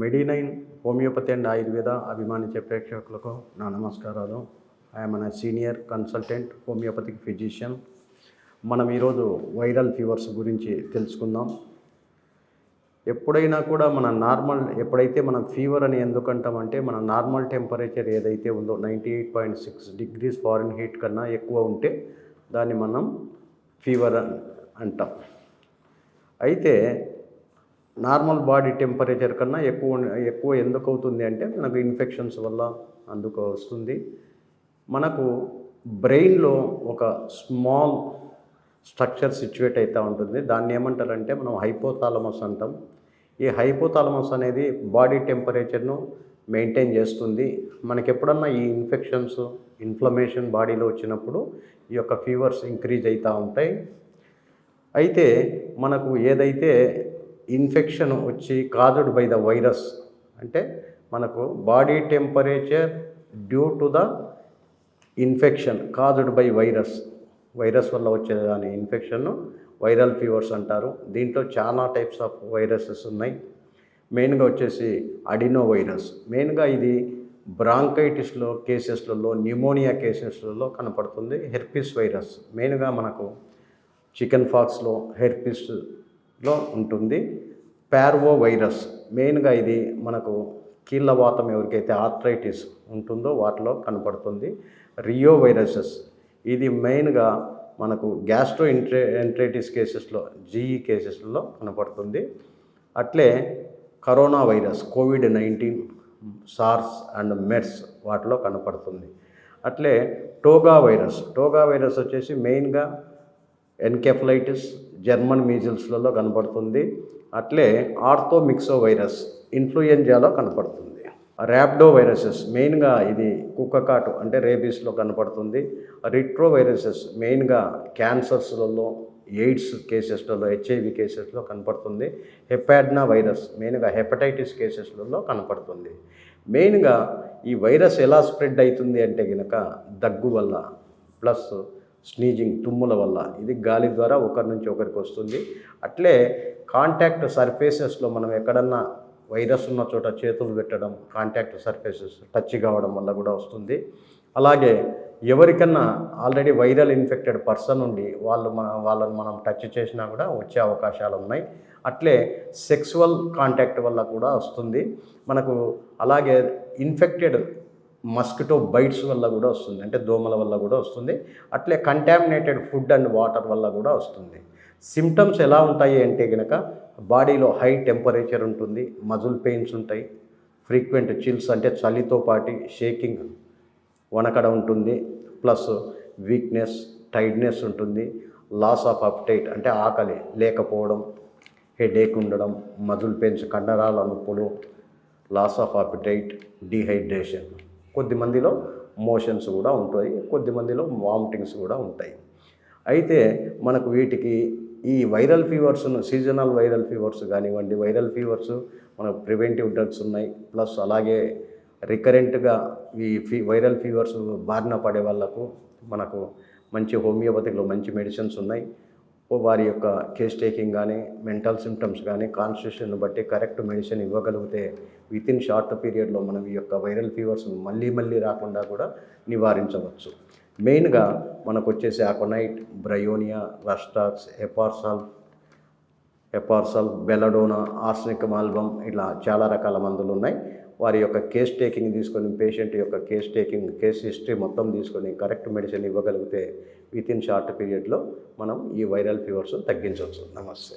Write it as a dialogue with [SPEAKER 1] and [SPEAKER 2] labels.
[SPEAKER 1] Medinine homeopathy and Ayurveda అభిమానించే ప్రేక్షకులకు నా నమస్కారాలు. I'm an senior consultant homeopathic physician మనం ఈరోజు వైరల్ ఫీవర్స్ గురించి తెలుసుకుందాం. ఎప్పుడైనా కూడా మన నార్మల్ ఎప్పుడైతే మనం ఫీవర్ అని ఎందుకంటామంటే మన నార్మల్ టెంపరేచర్ ఏదైతే ఉందో ninety eight point six degrees Fahrenheit కన్నా ఎక్కువ ఉంటే దాన్ని మనం ఫీవర్ అని అంటాం. అయితే నార్మల్ బాడీ టెంపరేచర్ కన్నా ఎక్కువ ఎక్కువ ఎందుకు అవుతుంది అంటే మనకు ఇన్ఫెక్షన్స్ వల్ల అందుకు వస్తుంది. మనకు బ్రెయిన్లో ఒక స్మాల్ స్ట్రక్చర్ సిచ్యువేట్ అవుతూ ఉంటుంది. దాన్ని ఏమంటారంటే మనం హైపోథాలమస్ అంటాం. ఈ హైపోథాలమస్ అనేది బాడీ టెంపరేచర్ను మెయింటైన్ చేస్తుంది. మనకి ఎప్పుడన్నా ఈ ఇన్ఫెక్షన్స్ ఇన్ఫ్లమేషన్ బాడీలో వచ్చినప్పుడు ఈ యొక్క ఫీవర్స్ ఇంక్రీజ్ అవుతూ ఉంటాయి. అయితే మనకు ఏదైతే ఇన్ఫెక్షన్ వచ్చి కాజుడ్ బై ద వైరస్. అంటే మనకు body temperature due to the infection caused by virus. Virus వల్ల వచ్చే దాని ఇన్ఫెక్షన్ను వైరల్ ఫీవర్స్ అంటారు. దీంట్లో చాలా టైప్స్ ఆఫ్ వైరసెస్ ఉన్నాయి. మెయిన్గా వచ్చేసి అడినో వైరస్ మెయిన్గా ఇది బ్రాంకైటిస్లో కేసెస్లలో న్యూమోనియా కేసెస్లలో కనపడుతుంది హెర్పిస్ వైరస్. మెయిన్గా మనకు చికెన్ ఫాక్స్లో లో ఉంటుంది. పార్వో వైరస్ మెయిన్గా ఇది మనకు కీళ్ళవాతం ఎవరికైతే ఆర్థరైటిస్ ఉంటుందో వాటిలో కనపడుతుంది. Reo viruses. ఇది మెయిన్గా మనకు గ్యాస్ట్రో ఇంట్రే ఎంట్రైటిస్ కేసెస్లో జీఈ కేసెస్లో కనపడుతుంది. అట్లే corona virus COVID nineteen SARS and MERS వాటిలో కనపడుతుంది. అట్లే టోగా వైరస్. టోగా వైరస్ వచ్చేసి మెయిన్గా ఎన్కెఫలైటిస్ జర్మన్ మీజిల్స్లలో కనపడుతుంది. అట్లే ఆర్థోమిక్సో వైరస్ ఇన్ఫ్లుయెంజాలో కనపడుతుంది. ర్యాప్డో వైరసెస్ మెయిన్గా ఇది కుక్కకాటు అంటే రేబీస్లో కనపడుతుంది. రిట్రో వైరసెస్ మెయిన్గా క్యాన్సర్స్లలో ఎయిడ్స్ కేసెస్లలో హెచ్ఐవి కేసెస్లో కనపడుతుంది. హెపాడ్నా వైరస్ మెయిన్గా హెపటైటిస్ కేసెస్లలో కనపడుతుంది. మెయిన్గా ఈ వైరస్ ఎలా స్ప్రెడ్ అవుతుంది అంటే కనుక దగ్గు వల్ల ప్లస్ స్నీజింగ్ తుమ్ముల వల్ల. ఇది గాలి ద్వారా ఒకరి నుంచి ఒకరికి వస్తుంది. అట్లే కాంటాక్ట్ సర్ఫేసెస్లో మనం ఎక్కడన్నా వైరస్ ఉన్న చోట చేతులు పెట్టడం కాంటాక్ట్ సర్ఫేసెస్ టచ్ కావడం వల్ల కూడా వస్తుంది. అలాగే ఎవరికన్నా ఆల్రెడీ వైరల్ ఇన్ఫెక్టెడ్ పర్సన్ ఉండి వాళ్ళు మన వాళ్ళని మనం టచ్ చేసినా కూడా వచ్చే అవకాశాలు ఉన్నాయి. అట్లే సెక్సువల్ కాంటాక్ట్ వల్ల కూడా వస్తుంది. మనకు అలాగే ఇన్ఫెక్టెడ్ మస్కిటో బైట్స్ వల్ల కూడా వస్తుంది. అంటే దోమల వల్ల కూడా వస్తుంది. అట్లే కంటామినేటెడ్ ఫుడ్ అండ్ వాటర్ వల్ల కూడా వస్తుంది. సిమ్టమ్స్ ఎలా ఉంటాయి అంటే కనుక బాడీలో హై టెంపరేచర్ ఉంటుంది మజుల్ పెయిన్స్ ఉంటాయి ఫ్రీక్వెంట్ చిల్స్ అంటే చలితో పాటి షేకింగ్ వనకడ ఉంటుంది ప్లస్ వీక్నెస్ టైడ్నెస్ ఉంటుంది లాస్ ఆఫ్ అప్టైట్ అంటే ఆకలి లేకపోవడం హెడేక్ ఉండడం మజుల్ పెయిన్స్ కండరాల నొప్పులు లాస్ ఆఫ్ అపిటైట్ డిహైడ్రేషన్ కొద్ది మందిలో మోషన్స్ కూడా ఉంటాయి కొద్ది మందిలో వామిటింగ్స్ కూడా ఉంటాయి. అయితే మనకు వీటికి ఈ వైరల్ ఫీవర్స్ను సీజనల్ వైరల్ ఫీవర్స్ కానివ్వండి వైరల్ ఫీవర్స్ మనకు ప్రివెంటివ్ డ్రగ్స్ ఉన్నాయి ప్లస్ అలాగే రికరెంట్గా ఈ ఫీ వైరల్ ఫీవర్స్ బారిన పడే వాళ్ళకు మనకు మంచి హోమియోపతిలో మంచి మెడిసిన్స్ ఉన్నాయి. వారి యొక్క కేస్ టేకింగ్ కానీ మెంటల్ సిమ్టమ్స్ కానీ కాన్స్టిట్యూషన్ బట్టి కరెక్ట్ మెడిసిన్ ఇవ్వగలిగితే విత్ ఇన్ షార్ట్ పీరియడ్లో మనం ఈ యొక్క వైరల్ ఫీవర్స్ మళ్ళీ మళ్ళీ రాకుండా కూడా నివారించవచ్చు. మెయిన్గా మనకు వచ్చేసి ఆకొనైట్ బ్రయోనియా రస్టాక్స్ ఎపార్సల్ ఎపార్సల్ బెలడోనా ఆర్సనిక్ మాల్బమ్ ఇట్లా చాలా రకాల మందులు ఉన్నాయి. వారి యొక్క కేస్ టేకింగ్ తీసుకొని పేషెంట్ యొక్క కేస్ టేకింగ్ కేస్ హిస్టరీ మొత్తం తీసుకొని కరెక్ట్ మెడిసిన్ ఇవ్వగలిగితే విత్ ఇన్ షార్ట్ పీరియడ్లో మనం ఈ వైరల్ ఫీవర్స్ తగ్గించవచ్చు. నమస్తే.